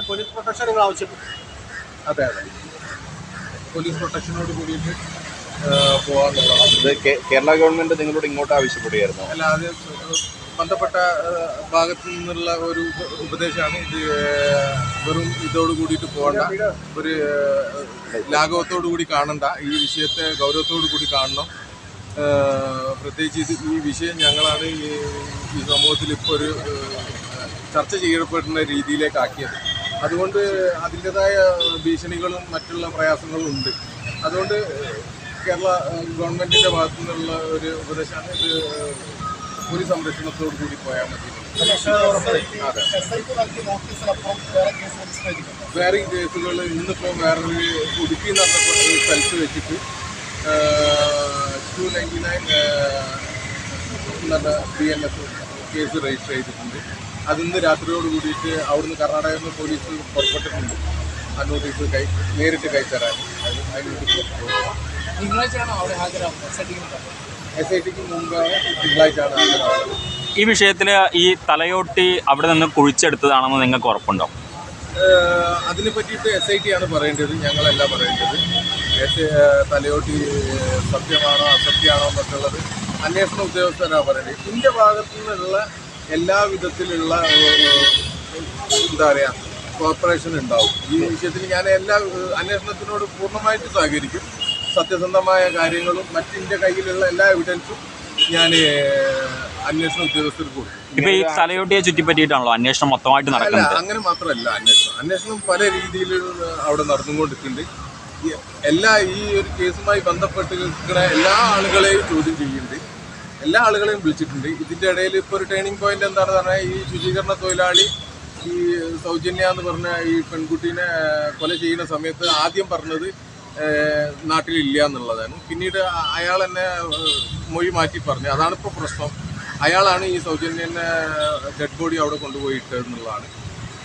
അതിന് police protection നിങ്ങൾ ആവശ്യപ്പെട്ടു. അതെ അതെ. പോലീസ് പ്രൊട്ടക്ഷനോട് കൂടിയിട്ട് പോകാന്നുള്ളതാണ് ഇത് കേ- കേരള ഗവൺമെന്റ് നിങ്ങളോട് ഇങ്ങോട്ട് ആവശ്യപ്പെടുകയായിരുന്നു? അല്ല അത് ബന്ധപ്പെട്ട ഭാഗത്തു നിന്നുള്ള ഒരു ഉപ- ഉപദേശമാണ്. ഇത് വെറും ഇതോട് കൂടിയിട്ട് പോകണ്ട. ഒരു ലാഘവത്തോടു കൂടി കാണണ്ട. ഈ വിഷയത്തെ ഗൗരവത്തോടു കൂടി കാണണം. പ്രത്യേകിച്ച് ഇത് ഈ വിഷയം ഞങ്ങളാണ് ഈ ഈ സമൂഹത്തിൽ ഇപ്പോൾ ഒരു ചർച്ച ചെയ്യപ്പെടുന്ന രീതിയിലേക്ക് ആക്കിയത് അതുകൊണ്ട് അതിന്റെതായ ഭീഷണികളും മറ്റുള്ള പ്രയാസങ്ങളും ഉണ്ട്. അതുകൊണ്ട് കേരള ഗവൺമെന്റിന്റെ ഭാഗത്തു നിന്നുള്ള ഒരു ഉപദേശമാണ് ഇത് ഒരു സംരക്ഷണത്തോടു കൂടി പോയാൽ മതി. വേറെ കേസുകൾ ഇന്നിപ്പോൾ വേറൊരു ഉടുക്കി ഒരു സ്ഥലത്ത് വെച്ചിട്ട് ടു നയന്റി നയൻ നല്ല B N S case register ചെയ്തിട്ടുണ്ട്. അതിന്ന് രാത്രിയോട് കൂടിയിട്ട് അവിടുന്ന് കർണാടകയിൽ നിന്ന് പോലീസ് പുറപ്പെട്ടിട്ടുണ്ട്. ആ നോട്ടീസ് കൈ നേരിട്ട് കൈത്തരാൻ. എസ് ഐ ടിക്ക് മുമ്പാണ് തിങ്കളാഴ്ചയാണ് ഹാജരാകുന്നത് ഈ വിഷയത്തിൽ ഈ തലയോട്ടി അവിടെ നിന്ന് കുഴിച്ചെടുത്തതാണെന്ന് നിങ്ങൾക്ക് ഉറപ്പുണ്ടോ? അതിനെ പറ്റിയിട്ട് എസ് ഐ ടി ആണ് പറയേണ്ടത് ഞങ്ങളല്ല പറയേണ്ടത്. എസ് തലയോട്ടി സത്യമാണോ അസത്യമാണോ എന്നൊക്കെയുള്ളത് അന്വേഷണ ഉദ്യോഗസ്ഥരാണ് പറയേണ്ടത്. ഇതിന്റെ ഭാഗത്തു നിന്നുള്ള എല്ലാ വിധത്തിലുള്ള എന്താ പറയുക കോർപ്പറേഷൻ ഉണ്ടാവും. ഈ വിഷയത്തിൽ ഞാൻ എല്ലാ അന്വേഷണത്തിനോട് പൂർണമായിട്ട് സഹകരിക്കും. സത്യസന്ധമായ കാര്യങ്ങളും മറ്റിന്റെ കയ്യിലുള്ള എല്ലാ എവിഡൻസും ഞാൻ അന്വേഷണ ഉദ്യോഗസ്ഥർക്ക് കൊടുക്കും ഇപ്പൊ ഈ തലയോട്ടിയെ ചുറ്റിപ്പറ്റിയിട്ടാണല്ലോ അന്വേഷണം മൊത്തമായിട്ട് അല്ല നടക്കുന്നത്. അങ്ങനെ മാത്രമല്ല അന്വേഷണം. അന്വേഷണം പല രീതിയിൽ അവിടെ നടന്നുകൊണ്ടിരിക്കുന്നുണ്ട് ഈ എല്ലാ ഈ ഒരു കേസുമായി ബന്ധപ്പെട്ട് നിൽക്കുന്ന എല്ലാ ആളുകളെയും ചോദ്യം ചെയ്യുന്നുണ്ട്. എല്ലാ ആളുകളെയും വിളിച്ചിട്ടുണ്ട്. ഇതിന്റെ ഇടയിൽ ഇപ്പോൾ ഒരു ടേണിംഗ് പോയിന്റ് എന്താണെന്ന് പറഞ്ഞാൽ ഈ ശുചീകരണ തൊഴിലാളി ഈ സൗജന്യ എന്ന് പറഞ്ഞ ഈ പെൺകുട്ടീനെ കൊല ചെയ്യുന്ന സമയത്ത് ആദ്യം പറഞ്ഞത് ഏഹ്, നാട്ടിലില്ല എന്നുള്ളതാണ്. പിന്നീട് അയാൾ തന്നെ മൊഴി മാറ്റി പറഞ്ഞു. അതാണ് ഇപ്പോൾ പ്രശ്നം. അയാളാണ് ഈ സൗജന്യനെ ഡെഡ് ബോഡി അവിടെ കൊണ്ടുപോയിട്ട് എന്നുള്ളതാണ്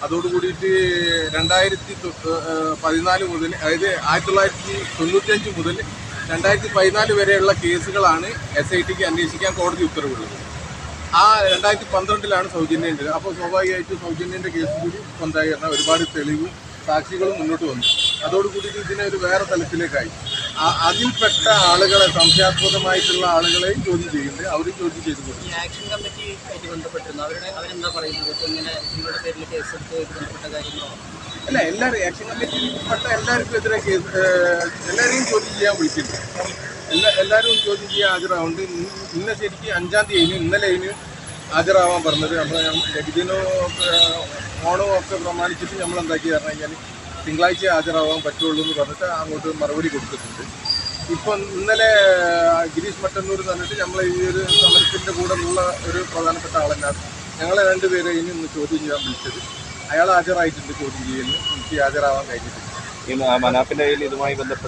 അതോട് കൂടിയിട്ട് രണ്ടായിരത്തി പതിനാല് മുതൽ അതായത് ആയിരത്തി തൊള്ളായിരത്തി തൊണ്ണൂറ്റഞ്ച് മുതൽ രണ്ടായിരത്തി പതിനാല് വരെയുള്ള കേസുകളാണ് എസ് ഐ ടിക്ക് അന്വേഷിക്കാൻ കോടതി ഉത്തരവുള്ളത് ആ രണ്ടായിരത്തി പന്ത്രണ്ടിലാണ് സൗജന്യന്റെ അപ്പോൾ സ്വാഭാവികമായിട്ടും സൗജന്യന്റെ കേസ് കൂടി പറഞ്ഞാൽ ഒരുപാട് തെളിവും സാക്ഷികളും മുന്നോട്ട് വന്നു. അതോടുകൂടി ഇതിനെ ഒരു വേറെ തലത്തിലേക്കായി. അതിൽപ്പെട്ട ആളുകളെ സംശയാസ്പദമായിട്ടുള്ള ആളുകളെയും ചോദ്യം ചെയ്യുന്നുണ്ട് അവരും ചോദ്യം ചെയ്തു ആക്ഷൻ ബന്ധപ്പെട്ടിരുന്നു. അവരുടെ അവരെന്താ പറയുന്നത്? ഇങ്ങനെ നിങ്ങളുടെ പേരിൽ കേസെടുത്ത് ഇത് ബന്ധപ്പെട്ട കാര്യങ്ങളോ? അല്ല എല്ലാവരും ആക്ഷൻ കമ്മിറ്റിയിൽപ്പെട്ട എല്ലാവർക്കും എതിരെ കേസ് എല്ലാവരെയും ചോദ്യം ചെയ്യാൻ വിളിക്കുന്നു എല്ലാ എല്ലാവരും ചോദ്യം ചെയ്യാൻ ഹാജരാവുന്നുണ്ട്. ഇന്ന് ശരിക്കും അഞ്ചാം തീയതി ഇന്നലെ അതിന് ഹാജരാവാൻ പറഞ്ഞത്. നമ്മൾ നബിദിനോ ഓണവും ഒക്കെ പ്രമാണിച്ചിട്ട് നമ്മൾ എന്താക്കി പറഞ്ഞു കഴിഞ്ഞാൽ തിങ്കളാഴ്ച ഹാജരാവാൻ പറ്റുള്ളൂ എന്ന് പറഞ്ഞിട്ട് അങ്ങോട്ട് മറുപടി കൊടുത്തിട്ടുണ്ട്. ഇപ്പം ഇന്നലെ ഗിരീഷ് മട്ടന്നൂർ പറഞ്ഞിട്ട് നമ്മൾ ഈ ഒരു സമരത്തിന്റെ കൂടെ ഉള്ള ഒരു പ്രധാനപ്പെട്ട ആളെന്നാണ് ഞങ്ങളെ രണ്ടുപേരെ ഇനി ഒന്ന് ചോദ്യം ചെയ്യാൻ വിളിച്ചത്. അയാൾ ഹാജരായിട്ടുണ്ട് ചോദ്യം ചെയ്യലിന് എനിക്ക് ഹാജരാവാൻ കഴിഞ്ഞിട്ടില്ല. ഈ മനാഫിന്റെ കയ്യിൽ ഇതുമായി ബന്ധപ്പെട്ട്